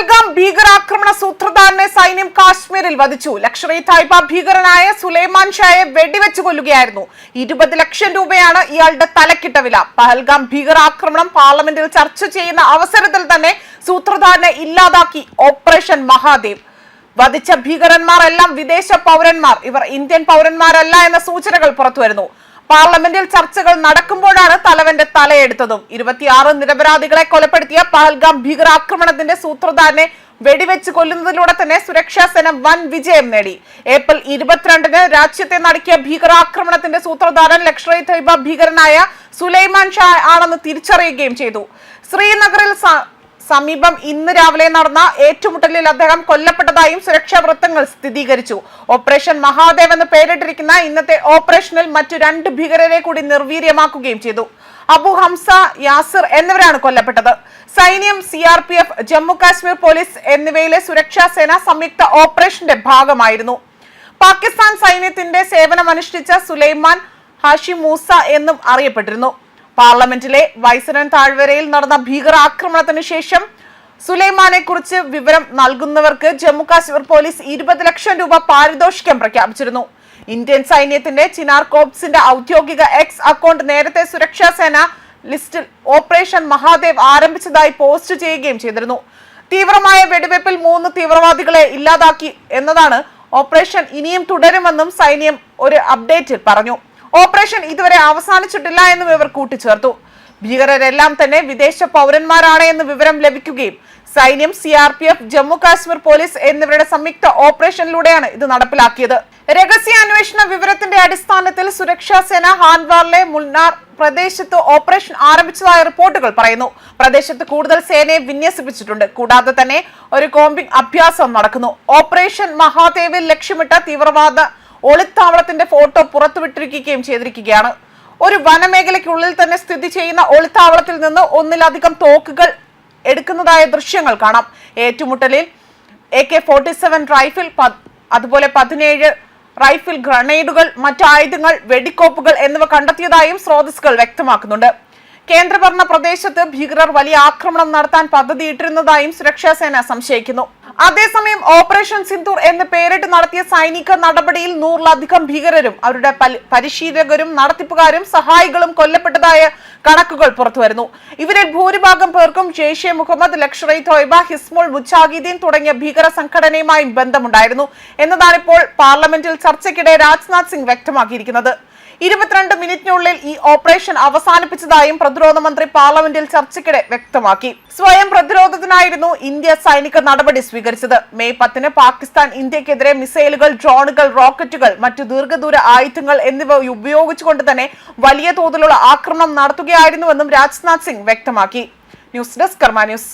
പഹൽഗാം ഭീകരാക്രമണ സൂത്രധാരനെ സൈന്യം കാശ്മീരിൽ വധിച്ചു. ലക്ഷർ ഇ തായ്പ ഭീകരനായ സുലൈമാൻ ഷായെ വെടിവെച്ചു കൊല്ലുകയായിരുന്നു. ഇരുപത് ലക്ഷം രൂപയാണ് ഇയാളുടെ തലക്കിട്ട വില. പഹൽഗാം ഭീകരാക്രമണം പാർലമെന്റിൽ ചർച്ച ചെയ്യുന്ന അവസരത്തിൽ തന്നെ സൂത്രധാരനെ ഇല്ലാതാക്കി ഓപ്പറേഷൻ മഹാദേവ്. വധിച്ച ഭീകരന്മാരെല്ലാം വിദേശ പൗരന്മാർ. ഇവർ ഇന്ത്യൻ പൗരന്മാരല്ല എന്ന സൂചനകൾ പുറത്തുവരുന്നു. പാർലമെന്റിൽ ചർച്ചകൾ നടക്കുമ്പോഴാണ് തലവന്റെ തലയെടുത്തതും ഇരുപത്തിയാറ് നിരപരാധികളെ കൊലപ്പെടുത്തിയ പഹൽഗാം ഭീകരാക്രമണത്തിന്റെ സൂത്രധാരനെ വെടിവെച്ച് കൊല്ലുന്നതിലൂടെ തന്നെ സുരക്ഷാ സേന വൻ വിജയം നേടി. ഏപ്രിൽ ഇരുപത്തിരണ്ടിന് രാജ്യത്തെ നടക്കിയ ഭീകരാക്രമണത്തിന്റെ സൂത്രധാരൻ തൈബ ഭീകരനായ സുലൈമാൻ ഷാ ആണെന്ന് തിരിച്ചറിയുകയും ചെയ്തു. ശ്രീനഗറിൽ സമീപം ഇന്ന് രാവിലെ നടന്ന ഏറ്റുമുട്ടലിൽ അദ്ദേഹം കൊല്ലപ്പെട്ടതായും സുരക്ഷാ വൃത്തങ്ങൾ സ്ഥിരീകരിച്ചു. ഓപ്പറേഷൻ മഹാദേവ് എന്ന് പേരിട്ടിരിക്കുന്ന ഇന്നത്തെ ഓപ്പറേഷനിൽ മറ്റു രണ്ട് ഭീകരരെ കൂടി നിർവീര്യമാക്കുകയും ചെയ്തു. അബു ഹംസ യാസിർ എന്നിവരാണ് കൊല്ലപ്പെട്ടത്. സൈന്യം C R P F Jammu Kashmir police എന്നിവയിലെ സുരക്ഷാ സേന സംയുക്ത ഓപ്പറേഷന്റെ ഭാഗമായിരുന്നു. പാകിസ്ഥാൻ സൈന്യത്തിന്റെ സേവനമനുഷ്ഠിച്ച സുലൈമാൻ ഹാഷി മൂസ എന്നും അറിയപ്പെട്ടിരുന്നു. പാർലമെന്റിലെ വൈസരൻ താഴ്വരയിൽ നടന്ന ഭീകരാക്രമണത്തിന് ശേഷം സുലൈമാനെ കുറിച്ച് വിവരം നൽകുന്നവർക്ക് ജമ്മു കാശ്മീർ പോലീസ് ഇരുപത് ലക്ഷം രൂപ പാരിതോഷികം പ്രഖ്യാപിച്ചിരുന്നു. ഇന്ത്യൻ സൈന്യത്തിന്റെ ചിനാർ കോപ്സിന്റെ ഔദ്യോഗിക എക്സ് അക്കൗണ്ട് നേരത്തെ സുരക്ഷാ സേന ലിസ്റ്റിൽ ഓപ്പറേഷൻ മഹാദേവ് ആരംഭിച്ചതായി പോസ്റ്റ് ചെയ്യുകയും ചെയ്തിരുന്നു. തീവ്രമായ വെടിവെപ്പിൽ മൂന്ന് തീവ്രവാദികളെ ഇല്ലാതാക്കി എന്നതാണ് ഓപ്പറേഷൻ ഇനിയും തുടരുമെന്നും സൈന്യം ഒരു അപ്ഡേറ്റിൽ പറഞ്ഞു. ഓപ്പറേഷൻ ഇതുവരെ അവസാനിച്ചിട്ടില്ല എന്നും ഇവർ കൂട്ടിച്ചേർത്തു. ഭീകരരെല്ലാം തന്നെ വിദേശ പൗരന്മാരാണ് എന്ന് വിവരം ലഭിക്കുകയും സൈന്യം C R P F Jammu Kashmir police എന്നിവരുടെ സംയുക്ത ഓപ്പറേഷനിലൂടെയാണ് ഇത് നടപ്പിലാക്കിയത്. രഹസ്യാന്വേഷണ വിവരത്തിന്റെ അടിസ്ഥാനത്തിൽ സുരക്ഷാ സേന ഹാൻവാറിലെ മുന്നാർ പ്രദേശത്ത് ഓപ്പറേഷൻ ആരംഭിച്ചതായ റിപ്പോർട്ടുകൾ പറയുന്നു. പ്രദേശത്ത് കൂടുതൽ സേനയെ വിന്യസിപ്പിച്ചിട്ടുണ്ട്. കൂടാതെ തന്നെ ഒരു കോമ്പിംഗ് അഭ്യാസം നടക്കുന്നു. ഓപ്പറേഷൻ മഹാദേവിൽ ലക്ഷ്യമിട്ട തീവ്രവാദ ഒളിത്താവളത്തിന്റെ ഫോട്ടോ പുറത്തുവിട്ടിരിക്കുകയും ചെയ്തിരിക്കുകയാണ്. ഒരു വനമേഖലയ്ക്കുള്ളിൽ തന്നെ സ്ഥിതി ചെയ്യുന്ന ഒളിത്താവളത്തിൽ നിന്ന് ഒന്നിലധികം തോക്കുകൾ എടുക്കുന്നതായ ദൃശ്യങ്ങൾ കാണാം. ഏറ്റുമുട്ടലിൽ A K forty seven rifle അതുപോലെ പതിനേഴ് റൈഫിൾ ഗ്രനേഡുകൾ മറ്റ് ആയുധങ്ങൾ വെടിക്കോപ്പുകൾ എന്നിവ കണ്ടെത്തിയതായും സ്രോതസ്സുകൾ വ്യക്തമാക്കുന്നുണ്ട്. കേന്ദ്രഭരണ പ്രദേശത്ത് ഭീകരർ വലിയ ആക്രമണം നടത്താൻ പദ്ധതിയിട്ടിരുന്നതായും സുരക്ഷാസേന സംശയിക്കുന്നു. അതേസമയം ഓപ്പറേഷൻ സിന്ദൂർ എന്ന് പേരിട്ട് നടത്തിയ സൈനിക നടപടിയിൽ നൂറിലധികം ഭീകരരും അവരുടെ പരിശീലകരും നടത്തിപ്പുകാരും സഹായികളും കൊല്ലപ്പെട്ടതായ കണക്കുകൾ പുറത്തുവരുന്നു. ഇവരിൽ ഭൂരിഭാഗം പേർക്കും ജെയ്ഷെ മുഹമ്മദ് ലക്ഷർ തോയ്ബ ഹിസ്മുൾ മുജാഹിദ്ദീൻ തുടങ്ങിയ ഭീകര സംഘടനയുമായും ബന്ധമുണ്ടായിരുന്നു. എന്നതാണ് ഇപ്പോൾ പാർലമെന്റിൽ ചർച്ചയ്ക്കിടെ രാജ്നാഥ് സിംഗ് വ്യക്തമാക്കിയിരിക്കുന്നത്. ഇരുപത്തിരണ്ട് മിനിറ്റിനുള്ളിൽ ഈ ഓപ്പറേഷൻ അവസാനിപ്പിച്ചതായും പ്രതിരോധ മന്ത്രി പാർലമെന്റിൽ ചർച്ചയ്ക്കിടെ വ്യക്തമാക്കി. സ്വയം പ്രതിരോധത്തിനായിരുന്നു ഇന്ത്യ സൈനിക നടപടി സ്വീകരിച്ചത്. മെയ് പത്തിന് പാകിസ്ഥാൻ ഇന്ത്യക്കെതിരെ മിസൈലുകൾ ഡ്രോണുകൾ റോക്കറ്റുകൾ മറ്റു ദീർഘദൂര ആയുധങ്ങൾ എന്നിവ ഉപയോഗിച്ചുകൊണ്ട് തന്നെ വലിയ തോതിലുള്ള ആക്രമണം നടത്തുകയായിരുന്നുവെന്നും രാജ്നാഥ് സിംഗ് വ്യക്തമാക്കി. News desk Karma news.